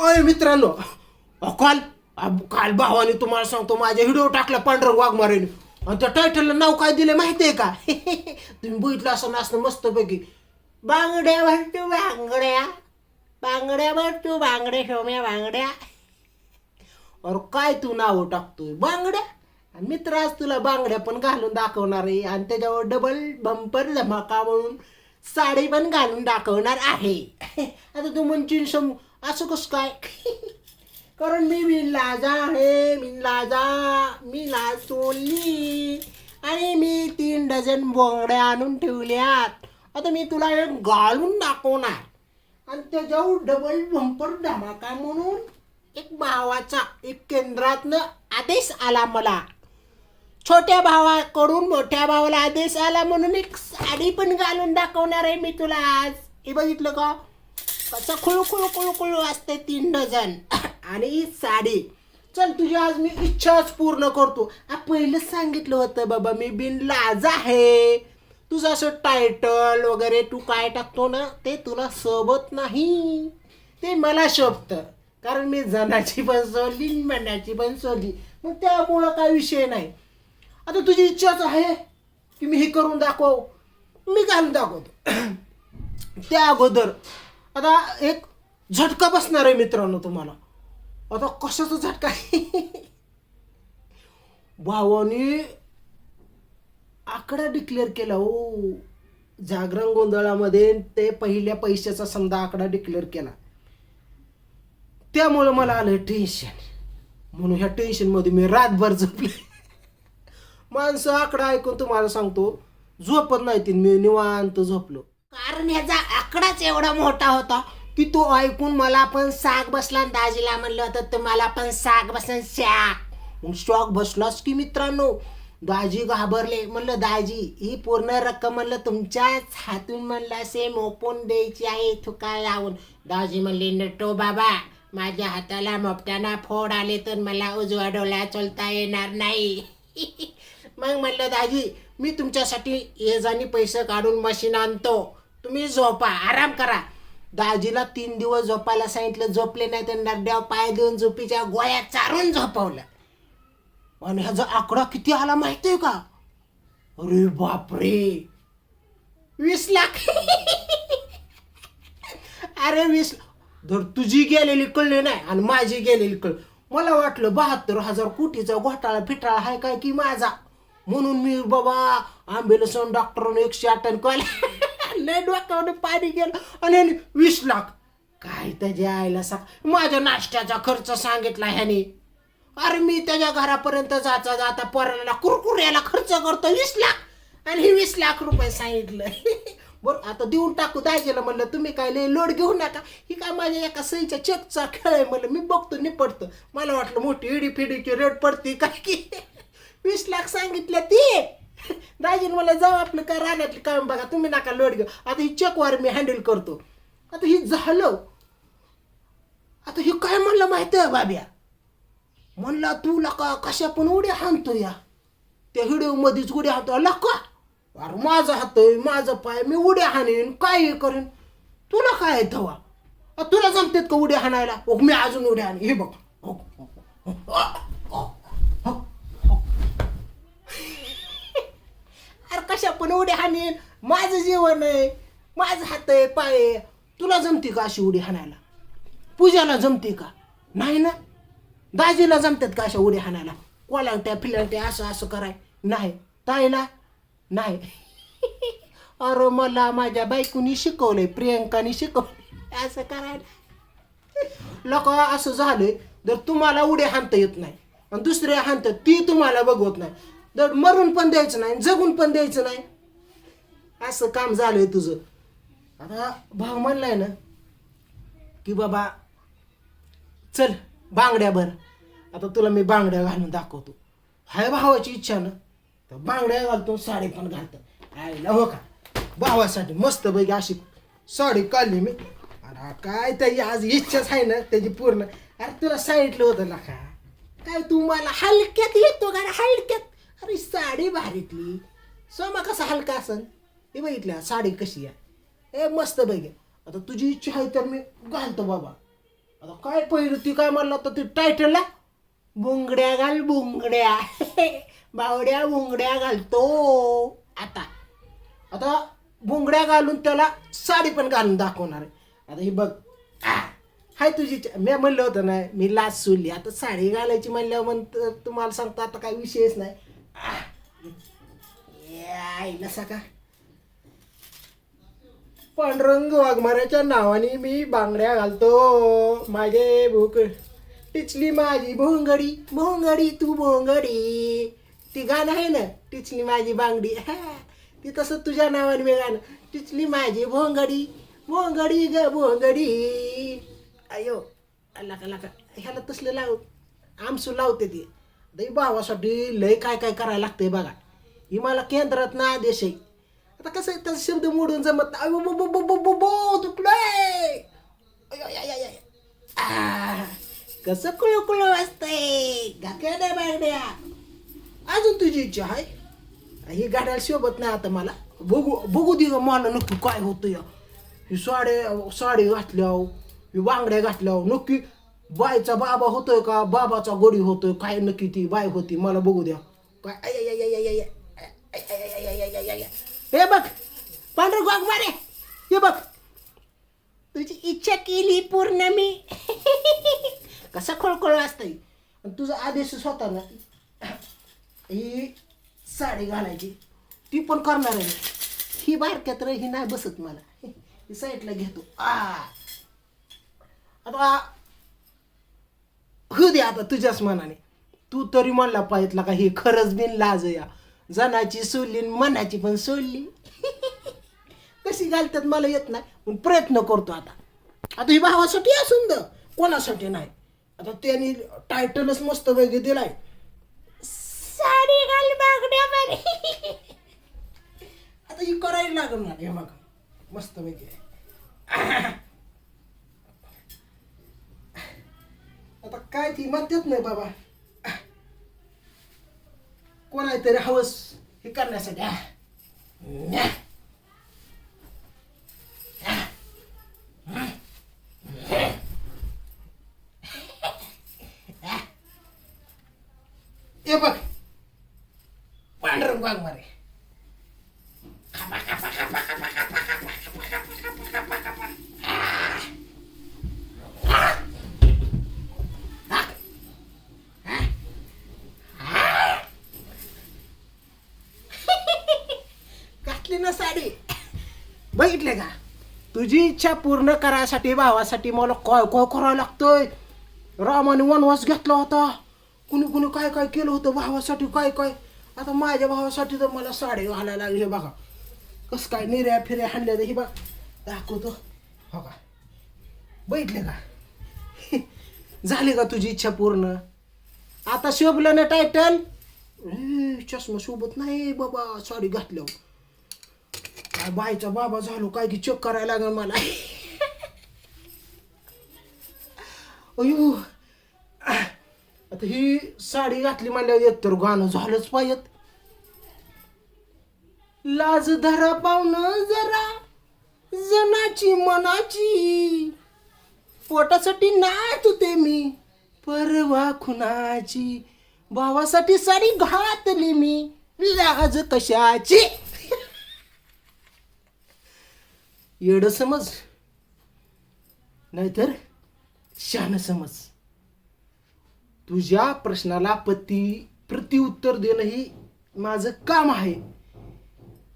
अरे मित्रांनो अहो, काल अहो, काल भावाने तुम्हाला सांगतो माझ्या व्हिडिओ टाकला पांढरंग वाघमारेने आणि त्या टायटलला नाव काय दिलं माहिती आहे का? तुम्ही बघितलं असं नाचणं मस्तपैकी. बांगड्या भरतो बांगड्या. बांगड्या भरतो बांगड्या शोम्या बांगड्या. अरे काय तू नाव टाकतोय? बांगड्या? आणि मित्र आज तुला बांगड्या पण घालून दाखवणार आहे. आणि त्याच्यावर डबल बंपर धमाका म्हणून साडी पण घालून दाखवणार आहे. आता तू म्हणशील सम असं कसं काय? कारण मी मिलाजा आहे मी लाल सोली आणि मी तीन डझन बोंगड्या आणून ठेवल्यात. आता मी तुला एक घालून दाखवणार. आणि त्याच्यावर डबल भंपर धमाका म्हणून एक भावाचा एक केंद्रातनं आदेश आला मला. छोट्या भावाकडून मोठ्या भावाला आदेश आला म्हणून एक साडी पण घालून दाखवणार आहे मी तुला आज. हे बघितलं का? कसं खुळू खुळू खुळू खुळू असते तीन डझन. आणि साडी. चल तुझी आज मी इच्छाच पूर्ण करतो. पहिलंच सांगितलं होतं बाबा मी बिन लाज आहे. तुझं असं टायटल वगैरे तू काय टाकतो ना ते तुला सोबत नाही. ते मला शोभतं. कारण मी जनाची पण सोडली मनाची पण सोडली. मग त्यामुळं काय विषय नाही. आता तुझी इच्छाच आहे की मी हे करून दाखव? मी घालून दाखवतो. त्या अगोदर आता एक झटका बसणार आहे मित्रांनो तुम्हाला. आता कशाचा झटका? भावाने आकडा डिक्लेअर केला हो. जागरण गोंधळामध्ये ते पहिल्या पैशाचा समजा आकडा डिक्लेअर केला. त्यामुळं मला आलं टेन्शन म्हणून ह्या टेन्शनमध्ये मी रातभर झोपले. माणसं आकडा ऐकून तुम्हाला सांगतो झोपत नाही ती मी निवांत झोपलो. कारण ह्याचा आकडाच एवढा मोठा होता की तो ऐकून मला पण साग बसला आणि दाजीला म्हणलं होतं तुम्हाला पण साग बसन शाक. शॉक बसलाच की मित्रांनो? दाजी घाबरले. म्हणलं दाजी ही पूर्ण रक्कम म्हणलं तुमच्याच हातून म्हणलं असे मोपून द्यायची आहे थुका लावून? दाजी म्हणले नटो बाबा माझ्या हाताला मोपट्याना फोड आले तर मला उजवा डोळा चलता येणार नाही. मग म्हणलं दाजी मी तुमच्यासाठी येजानी पैसे काढून मशीन आणतो. तुम्ही झोपा आराम करा. दाजीला तीन दिवस झोपायला सांगितलं झोपले नाही तर नड्याव पाय देऊन झोपीच्या गोळ्या चारून झोपवलं आणि ह्याचा आकडा किती आला माहितीये का? अरे बापरे. वीस लाख. अरे वीस धर तुझी गेलेली कळली नाही आणि माझी गेलेली कळ मला वाटलं बहात्तर हजार कोटीचा घोटाळा फिटाळा आहे काय की माझा. म्हणून मी बाबा आंबेला डॉक्टरने एकशे आठ कॉल लय डोक्यावर पाणी गेलं. आणि वीस लाख. काय त्याच्या आईला सांग. माझ्या नाश्त्याचा खर्च सांगितला ह्याने. अरे मी त्याच्या घरापर्यंत जाता जाता पोराला कुरकुऱ्याला खर्च करतो वीस लाख. आणि हे वीस लाख रुपये सांगितलं बरं आता देऊन टाकू दाजीला म्हणलं तुम्ही काय लय लोड घेऊ नका. ही काय माझ्या एका सईच्या चेकचा खेळ आहे म्हणलं. मी बघतो निपडतो मला वाटलं मोठी इडी फिडीची रेट पडते काय की? वीस लाख सांगितलं ती. दाजीन मला जाऊ आपलं काय राहण्यातलं काम बघा तुम्ही नका लोड घेऊ आता ही चेकवार मी हँडल करतो आता ही झालं आता हे काय म्हणलं माहिती आहे बाब्या म्हणला तू लका कशा पण उड्या हाणतो या त्या व्हिडिओ मध्येच उड्या हाणतो लका अरे माझा हात आहे माझा पाय मी उड्या हाणेन काय हे करेन तुला काय आहे अ, तुला जमतेत का उड्या हाणायला मी अजून उड्या हाणे हे बघ हो, हो, हो, हो, हो, हो, हो. अरे उडी हाणेन. माझं जीवन आहे. माझं हात आहे पाय आहे. तुला जमते का अशी उडी हाणायला? पूजाला जमते का? नाही ना? दाजीला जमतात का अशा उडी हाणायला? कोलांट्या फिलांट्या असं असं कराय. नाही. ताईला? नाही. अरे मला माझ्या बायकोनी शिकवलंय प्रियंकाने शिकवलंय. असं करायला. लोक असं झालंय जर तुम्हाला उड्या हाणता येत नाही आणि दुसरे हाणतात ती तुम्हाला बघवत नाही. जर मरून पण द्यायचं नाही जगून पण द्यायचं नाही असं काम झालंय तुझं. आता भाऊ म्हणलाय ना की बाबा चल बांगड्या भर. आता तुला मी बांगड्या घालून दाखवतो. हाय भावाची इच्छा ना तर बांगड्या घालतो साडी पण घालतो. आईला हो का? भावासाठी मस्त पैकी अशी साडी काढली मी. अरे काय त्याची आज इच्छाच आहे ना त्याची पूर्ण. अरे तुला सांगितलं होतं ना का? काय तू मला हलक्यात येतो का हलक्यात. अरे साडी भारीतली. सोमा कसा हलका असन? हे बघितलं साडी कशी आहे? ए मस्त बघ आता तुझी इच्छा आहे तर मी घालतो बाबा. आता काय पहिलं ती काय म्हणलं तर ती टायटलला बुंगड्या घाल बुंगड्या. बावड्या बुंगड्या घालतो. आता. आता बुंगड्या घालून त्याला साडी पण घालून दाखवणार आहे. आता ही बघ. हाय तुझी इच्छा. मी म्हणलं होतं ना मी लाच सोडली आता साडी घालायची म्हणल्यावर म्हणतं तुम्हाला सांगतो आता काही विषयच नाही. आ, सका पांडुरंग वाघमाऱ्याच्या नावाने मी बांगड्या घालतो. माझे भूक. टिचली माझी भोंगडी भोंगडी तू भोंगडी. ती गाणं आहे ना टिचली माझी बांगडी. हा ती तसं तुझ्या नावाने मी गाणं. टिचली माझी भोंगडी भोंगडी ग भोंगडी. अयो अल्ला लका ह्याला तसलं लाव आमसू लावते ती. दही भावासाठी लय काय काय करायला लागतंय बघा. ही मला केंद्रात ना आदेश आहे. आता कसं आहे, त्याचा शब्द मोडून जमत नाही. अयो, बो बो बो बो बो बो तुटलोय अयो, या, या, या, या. आ, कसं कुळू कुळू वाजतंय घातल्या नाही अजून तुझी इच्छा आहे? ही गाड्याला शोभत नाही आता मला. बघू बघू दे गं मला नक्की काय होतं या ही साडे साडी घातल्याव ही बांगड्या घातल्याव नक्की बायचा बाबा होतोय का? बाबाचा गोडी होतोय. काय नक्की ती बाय होती? मला बघू द्या. काय हे बघ पांढर गोग मारे. हे बघ. तुझी इच्छा केली पूर्ण मी. कसा खळखळ वाजताय. आणि तुझा आदेश होता ना ही साडी घालायची. ती पण करणार आहे ही बारक्यात ही नाही बसत मला. ही साईडला घेतो. आ. आता हो दे आता तुझ्याच मनाने. तू तरी म्हणला पाहिजे का हे खरंच बिन लाज या. जनाची सोडली आणि मनाची पण सोडली. कशी घालतात मला येत नाही. पण प्रयत्न करतो आता. आता ही भावासाठी असून द कोणासाठी नाही. आता त्यांनी टायटलच मस्त वेगळे दिलाय. साडी घाल बागड्या आता ही करायला लागणार हे बघ. मस्त वेगळे आता काय ती म्हणतात नाही बाबा. कोणाला तरी हवस हे करण्यासाठी आ. न्या. हे बघ पांढरंग वाघमारे घातली साडी. बघितले का? तुझी इच्छा पूर्ण करायसाठी भावासाठी मला काय काय करावं लागतंय? रामाने वनवास घेतला होता. कुणी कुणी काय काय केलं होतं भावासाठी? काय काय? आता माझ्या भावासाठी तर मला साडी घालायला लागली बघा. कसं काय निर्या फिर्या हाणल्या तर ही बघ. दाखवतो. हो का? बघितले का? झाली का तुझी इच्छा पूर्ण? आता शोभलं ना टायटल चष्मा शोभत नाही बाबा साडी घातल्यावर. काय बायचा बाबा झालो काय की चेक करायला लागेल मला. अयो. आता ही साडी घातली म्हणल्यावर एक तर गाणं झालंच पाहिजेत. लाज धरा पाहुण जरा. जनाची मनाची. पोटासाठी नाच होते मी परवा खुनाची. भावासाठी साडी घातली मी लाज कशाची? येडं समज नाहीतर शान समज तुझ्या प्रश्नाला पती प्रतिउत्तर देणं ही माझं काम आहे.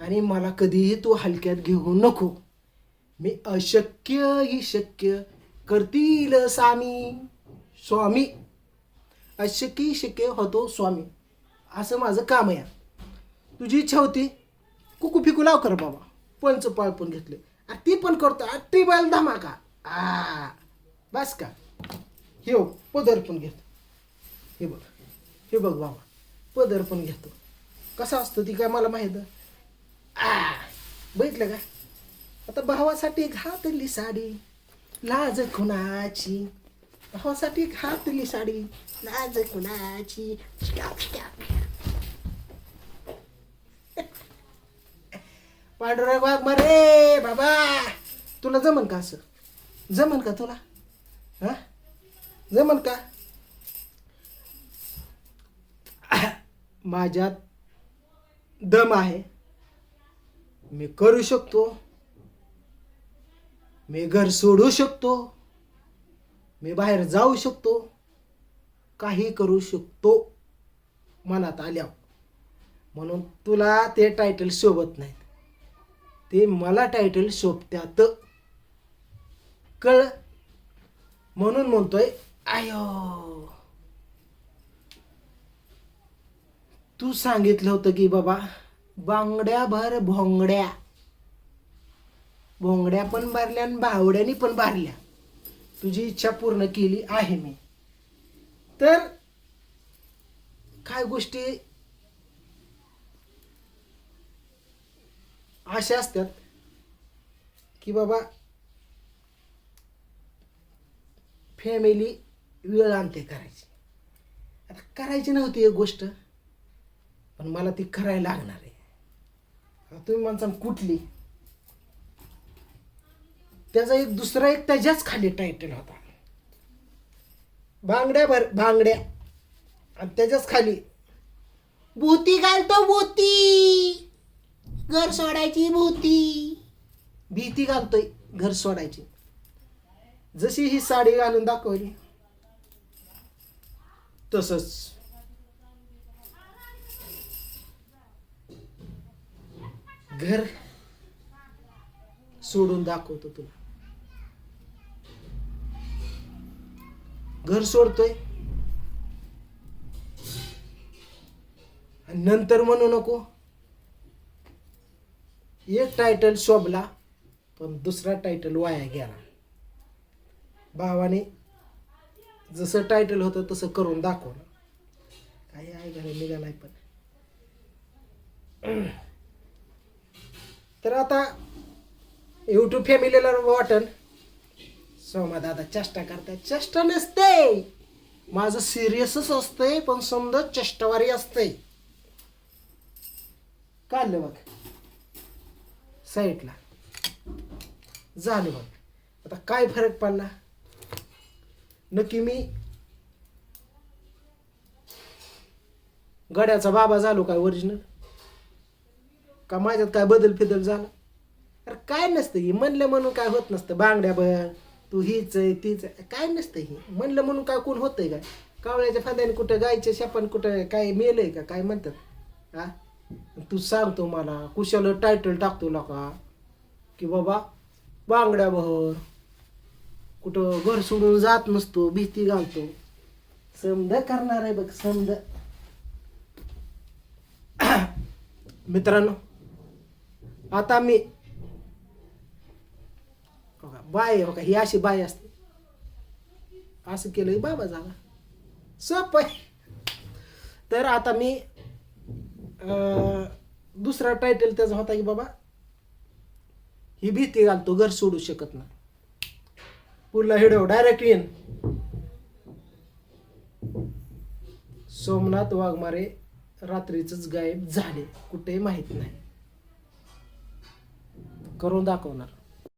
आणि मला कधीही तू हलक्यात घेऊ नको. मी अशक्य ही शक्य करतील सामी. स्वामी. अशक्य शक्य होतो स्वामी. असं माझं काम आहे. तुझी इच्छा होती. कुकू फिकू लाव कर बाबा. पंच पाळपून पण घेतले. ती पण करतो. आ, ती बाल धमाका. आ बस का? हे हो, पदर पण घेतो. हे बघ हे बघ बाबा पदर पण घेतो. कसा असतो ती काय मला माहीत? आ बघितलं का? आता भावासाठी घातली साडी लाज खुनाची भावासाठी घातली साडी लाज खुनाची पांडुरंग वाघ मरे बाबा. तुला जमन का असं? जमन का तुला? हा? जमन का? माझ्यात दम आहे. मी करू शकतो. मी घर सोडू शकतो. मी बाहेर जाऊ शकतो. काही करू शकतो. मनात आल्यावर. म्हणून तुला ते टायटल शोभत नाही. ते मला टायटल शोभत्यात. कळ. म्हणून म्हणतोय आयो. तू सांगितलं होतं की बाबा बांगड्या भर भोंगड्या. भोंगड्या पण भरल्या आणि बावड्यानी पण भरल्या तुझी इच्छा पूर्ण केली आहे मी. तर काय गोष्टी अशा असतात की बाबा फॅमिली वेळ आणते करायची. आता करायची नव्हती एक गोष्ट पण मला ती करायला लागणार आहे. तुम्ही माणसा कुठली? त्याचा एक दुसरा एक त्याच्याच खाली टायटल होता. बांगड्या भर बांगड्या. आणि त्याच्याच खाली बोती घालतो बोती. घर सोडायची भूती. भीती घालतोय घर सोडायची. जशी ही साडी घालून दाखवली तसंच. घर सोडून दाखवतो तुला. घर सोडतोय. नंतर म्हणू नको. एक टायटल शोभला पण दुसरा टायटल वाया गेला. भावाने जसं टायटल होतं तसं करून दाखवलं. काही आहे घरी निघालाय पण. तर आता युट्यूब फॅमिलीला वाटन सोमा दादा चेष्टा करताय चेष्टा नसते. माझं सिरियसच असतंय पण समजा चेष्टावारी असते काढलं बघ. साईडला. झालं बघ. आता काय फरक पडला? नक्की मी गड्याचा बाबा झालो काय ओरिजिनल का माझ्यात काय बदल फिदल झाला? अरे काय नसतं ही म्हणलं म्हणून काय होत नसतं. बांगड्या बघ तू हीच आहे तीच आहे. काय नसतं ही. म्हणलं म्हणून काय कोण होतंय काय? कावळ्याच्या फांद्याने कुठं गायच्या शेपान कुठं काय मेलंय का? काय म्हणतात? हा तू सांगतो मला कुशाला टायटल टाकतो नका. की बाबा बांगड्या बहर कुठं घर सोडून जात नसतो भीती घालतो. समद करणार आहे बघ समद. मित्रांनो आता मी बाय हो का ही अशी बाय असते. असं केलं बाबा झाला सोप आहे. तर आता मी अं, दुसरा टायटल त्याचा होता की बाबा ही भीती घालतो घर सोडू शकत नाही. पुढला हिडव डायरेक्ट येईन. सोमनाथ वाघमारे रात्रीच गायब झाले कुठे माहीत नाही. करून दाखवणार.